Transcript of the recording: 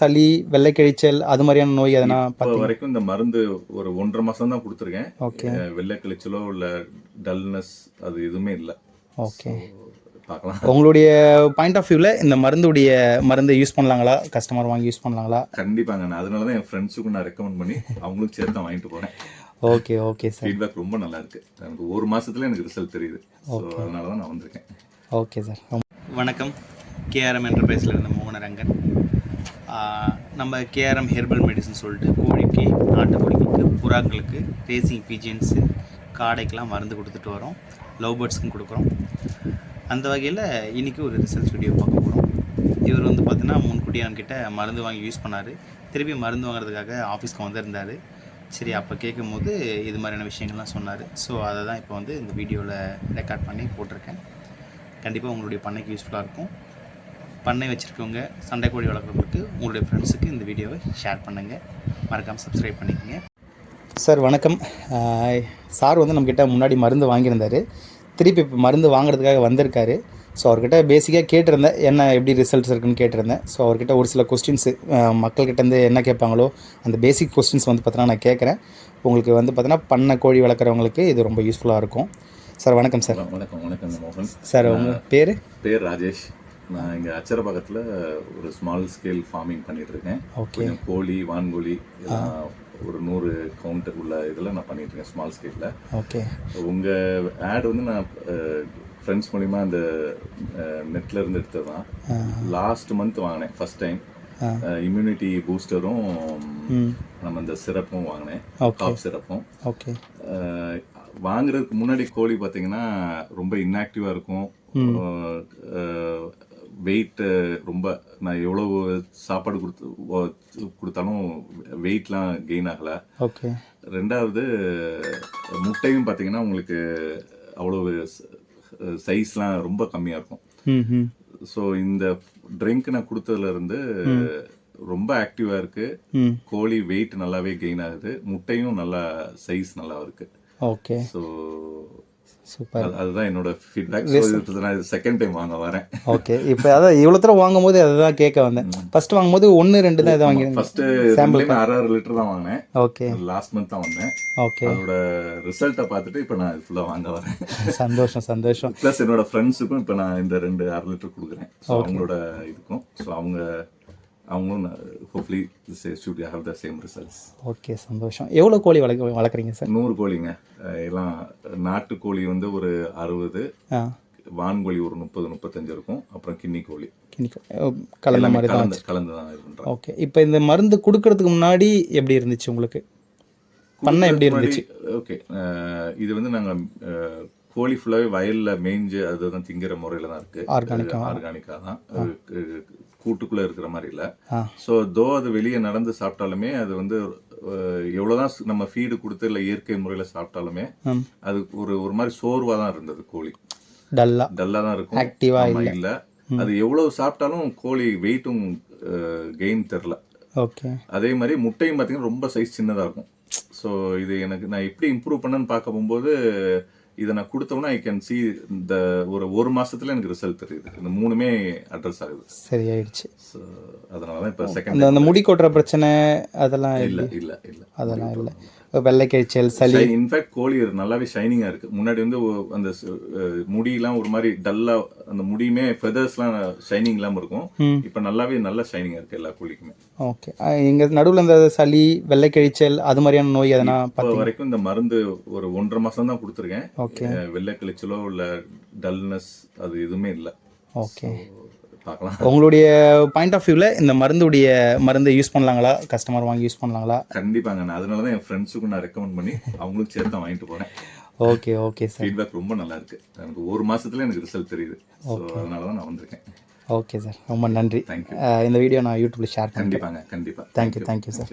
சளி வெள்ளை கழிச்சல் அது மாதிரியான நோய் எதனா இப்போ வரைக்கும் இந்த மருந்து ஒரு ஒன்றரை மாசம் தான் கொடுத்துருக்கேன். ஓகே. அஹ் வெள்ளை கழிச்சலோ இல்ல டல்னஸ் அது எதுவுமே இல்லை. ஓகே. பார்க்கலாம். உங்களுடைய பாயிண்ட் ஆஃப் வியூவில் இந்த மருந்துடைய மருந்தை யூஸ் பண்ணலாங்களா? கஸ்டமர் வாங்கி யூஸ் பண்ணலாங்களா? கண்டிப்பாங்க. நான் அதனால தான் என் ஃப்ரெண்ட்ஸுக்கும் நான் ரெக்கமெண்ட் பண்ணி அவங்களுக்கும் சேர்த்து வாங்கிட்டு போறேன். Okay okay sir. ஃபீட்பேக் ரொம்ப நல்லா இருக்கு. எனக்கு ஒரு மாசத்துல எனக்கு ரிசல்ட் தெரியுது. ஸோ அதனால தான் நான் வந்திருக்கேன். Okay sir. வணக்கம். கேஆர்எம் என்டர்பிரைஸில் இருந்த மோகனரங்கன் ஆஹ் நம்ம கேஆர்எம் ஹெர்பல் மெடிசன் சொல்லிட்டு கோழிக்கு நாட்டுக்கோழிக்கு புறாக்களுக்கு ரேசிங் பீஜன்ஸு காடைக்கெலாம் மருந்து கொடுத்துட்டு வரோம். லவ் பேர்ட்ஸ்க்கும் கொடுக்குறோம். அந்த வகையில் இன்றைக்கி ஒரு ரிசல்ட் வீடியோ பார்க்க போகிறோம் இவர் வந்து பார்த்தீங்கன்னா முன்கூட்டியே நம்மக்கிட்ட மருந்து வாங்கி யூஸ் பண்ணார். திருப்பி மருந்து வாங்குறதுக்காக ஆஃபீஸ்க்கு வந்திருந்தார். சரி அப்போ கேட்கும் போது இது மாதிரியான விஷயங்கள்லாம் சொன்னார். ஸோ அதை தான் இப்போ வந்து இந்த வீடியோவில் ரெக்கார்ட் பண்ணி போட்டிருக்கேன். கண்டிப்பாக உங்களுடைய பண்ணைக்கு யூஸ்ஃபுல்லாக இருக்கும். பண்ணை வச்சுருக்கவங்க சண்டை கோழி வளர்க்குறவங்களுக்கு உங்களுடைய ஃப்ரெண்ட்ஸுக்கு இந்த வீடியோவை ஷேர் பண்ணுங்கள் மறக்காமல் சப்ஸ்கிரைப் பண்ணிக்கோங்க. சார் வணக்கம். சார் வந்து நம்மக்கிட்ட முன்னாடி மருந்து வாங்கியிருந்தார். திருப்பி இப்போ மருந்து வாங்குறதுக்காக வந்திருக்காரு. ஸோ அவர்கிட்ட பேசிக்காக கேட்டிருந்தேன் என்ன எப்படி ரிசல்ட்ஸ் இருக்குன்னு கேட்டிருந்தேன். ஸோ அவர்கிட்ட ஒரு சில கொஸ்டின்ஸு மக்கள்கிட்டேருந்து என்ன கேட்பாங்களோ அந்த பேசிக் கொஸ்டின்ஸ் வந்து பார்த்தீங்கன்னா நான் கேட்குறேன். உங்களுக்கு வந்து பார்த்தீங்கன்னா பண்ணை கோழி வளர்க்குறவங்களுக்கு இது ரொம்ப யூஸ்ஃபுல்லாக இருக்கும். சார் வணக்கம் சார் வணக்கம் வணக்கம் சார் உங்கள் பேர்? பேர் ராஜேஷ். நான் இங்க அச்சரபாக்கத்துல ஒரு ஸ்மால் ஸ்கேல் ஃபார்மிங் பண்ணிட்டு இருக்கேன் ஓகே கோழி வான்கோழி ஒரு நூறு கவுண்டர் உள்ள இதெல்லாம் நான் பண்ணிட்டு இருக்கேன் ஸ்மால் ஸ்கேல்ல ஓகே உங்க ஆட் வந்து நான் ஃப்ரெண்ட்ஸ் மூலிமா அந்த நெட்ல இருந்து எடுத்தது தான் லாஸ்ட் மந்த் வாங்கினேன் ஃபர்ஸ்ட் டைம். இம்யூனிட்டி பூஸ்டரும் நம்ம இந்த சிரப்பும் வாங்கினேன் காப் சிரப்பும். ஓகே வாங்குறதுக்கு முன்னாடி கோழி பார்த்தீங்கன்னா ரொம்ப இன்ஆக்டிவாக இருக்கும். வெயிட் ரொம்ப நான் எவ்வளவு சாப்பாடு கொடுத்து கொடுத்தாலும் வெயிட்லாம் கெயின் ஆகலை. ஓகே ரெண்டாவது முட்டையும் பார்த்தீங்கன்னா உங்களுக்கு அவ்வளவு சைஸ்லாம் ரொம்ப கம்மியாக இருக்கும். ஸோ இந்த ட்ரிங்க் நான் கொடுத்ததுல இருந்து ரொம்ப ஆக்டிவாக இருக்கு. கோழி வெயிட் நல்லாவே கெயின் ஆகுது. முட்டையும் நல்லா சைஸ் நல்லா இருக்கு. ஓகே ஸோ சூப்பர் அதுதான் என்னோட ஃபீட்பேக் ஸோ இது நான் செகண்ட் டைம் வாங்க வரேன். ஓகே இப்போ அதான் இவ்வளோ தூரம் வாங்கும்போது அதை தான் கேட்க வந்தேன். ஃபர்ஸ்ட் வாங்கும்போது ஒன்று ரெண்டு தான் இதை வாங்கியிருந்தேன் ஃபர்ஸ்ட் ரெண்டுலேயுமே அரை அரை லிட்டர் தான் வாங்கினேன். ஓகே லாஸ்ட் மந்த் தான் வந்தேன். ஓகே அதோட ரிசல்ட்டை பார்த்துட்டு இப்போ நான் ஃபுல்லாக வாங்க வரேன். சந்தோஷம் சந்தோஷம். ப்ளஸ் என்னோட ஃப்ரெண்ட்ஸுக்கும் இப்போ நான் இந்த ரெண்டு அரை லிட்டர் கொடுக்குறேன். அவங்களோட இதுக்கும். ஸோ அவங்க அவங்களும் hopefully should have the same results okay சந்தோஷம். எவ்வளோ கோழி வளர்க்க வளர்க்குறீங்க சார் நூறு கோழிங்க. எல்லாம் நாட்டுக்கோழி வந்து ஒரு அறுபது வான்கோழி ஒரு முப்பது முப்பத்தஞ்சு இருக்கும். அப்புறம் கின்னி கோழி. கலந்த மாதிரி தான் கலந்து தான் இது பண்றோம் ஓகே இப்போ இந்த மருந்து கொடுக்கறதுக்கு முன்னாடி எப்படி இருந்துச்சு உங்களுக்கு? பண்ணை எப்படி இருந்துச்சு? ஓகே இது வந்து நாங்க அஹ், கோழி ஃபுல்லாவே வயல்ல மேய்ஞ்சு அதுதான் திங்கிற முறையில தான் இருக்கு. ஆர்கானிக்கா ஆர்கானிக்கா தான். கூட்டுக்குள்ள இருக்கிற மாதிரி இல்ல. ஸோ தோ அது வெளியே நடந்து சாப்பிட்டாலுமே அது வந்து சு- நம்ம ஃபீடு கொடுத்து இல்ல இயற்கை முறையில சாப்பிட்டாலுமே அது ஒரு ஒரு மாதிரி சோர்வா தான் இருந்தது கோழி. டல்லா. டல்லா தான் இருக்கும். ஆக்டிவா இல்ல. அது எவ்வளவு சாப்பிட்டாலும் கோழி வெயிட்டும் கெயின் தெரில ஓகே. அதே மாதிரி முட்டையும் பார்த்தீங்கன்னா ரொம்ப சைஸ் சின்னதா இருக்கும். ஸோ இது எனக்கு நான் எப்படி இம்ப்ரூவ் பண்ணேன்னு பார்க்க போகும்போது இதை நான் கொடுத்தோம்னா ஐ கேன் see இந்த ஒரு ஒரு மாசத்துல எனக்கு ரிசல்ட் தெரியுது. இந்த மூணுமே அட்ரஸ் ஆகுது. சரியாயிடுச்சு. ஸோ அதனால தான் இப்போ செகண்ட் அந்த முடி கொட்டுற பிரச்சனை அதெல்லாம் இல்லை இல்ல இல்ல. அதெல்லாம் இல்லை. வெள்ளை கழிச்சல் சளி இன்ஃபேக்ட் கோழி நல்லாவே ஷைனிங்கா இருக்கு. முன்னாடி வந்து அந்த முடியெல்லாம் ஒரு மாதிரி டல்லா அந்த முடியுமே ஃபெதர்ஸ்லாம் ஷைனிங் இல்லாம இருக்கும். இப்போ நல்லாவே நல்ல ஷைனிங்கா இருக்கு எல்லா கோழிக்குமே. ஓகே இங்கே நடுவில் இந்த சளி வெள்ளை கழிச்சல் அது மாதிரியான நோய் எதனா இப்போ வரைக்கும் இந்த மருந்து ஒரு ஒன்றரை மாசம் தான் கொடுத்துருக்கேன். ஓகே அஹ் வெள்ளை கழிச்சலோ இல்ல டல்னஸ் அது எதுவுமே இல்லை. ஓகே பார்க்கலாம். உங்களுடைய பாயிண்ட் ஆஃப் வியூவில் இந்த மருந்துடைய மருந்தை யூஸ் பண்ணலாங்களா? கஸ்டமர் வாங்கி யூஸ் பண்ணலாங்களா? கண்டிப்பாங்க. நான் அதனால தான் என் ஃப்ரெண்ட்ஸுக்கும் நான் ரெக்கமெண்ட் பண்ணி அவங்களுக்கும் சேர்த்து தான் வாங்கிட்டு போறேன். ஓகே ஓகே சார் ஃபீட்பேக் ரொம்ப நல்லா இருக்கு. எனக்கு ஒரு மாசத்துல எனக்கு ரிசல்ட் தெரியுது. ஸோ அதனால தான் நான் வந்திருக்கேன். ஓகே சார் ரொம்ப நன்றி. இந்த வீடியோ நான் யூடியூப்ல ஷேர் கண்டிப்பாங்க கண்டிப்பா. Thank you thank you sir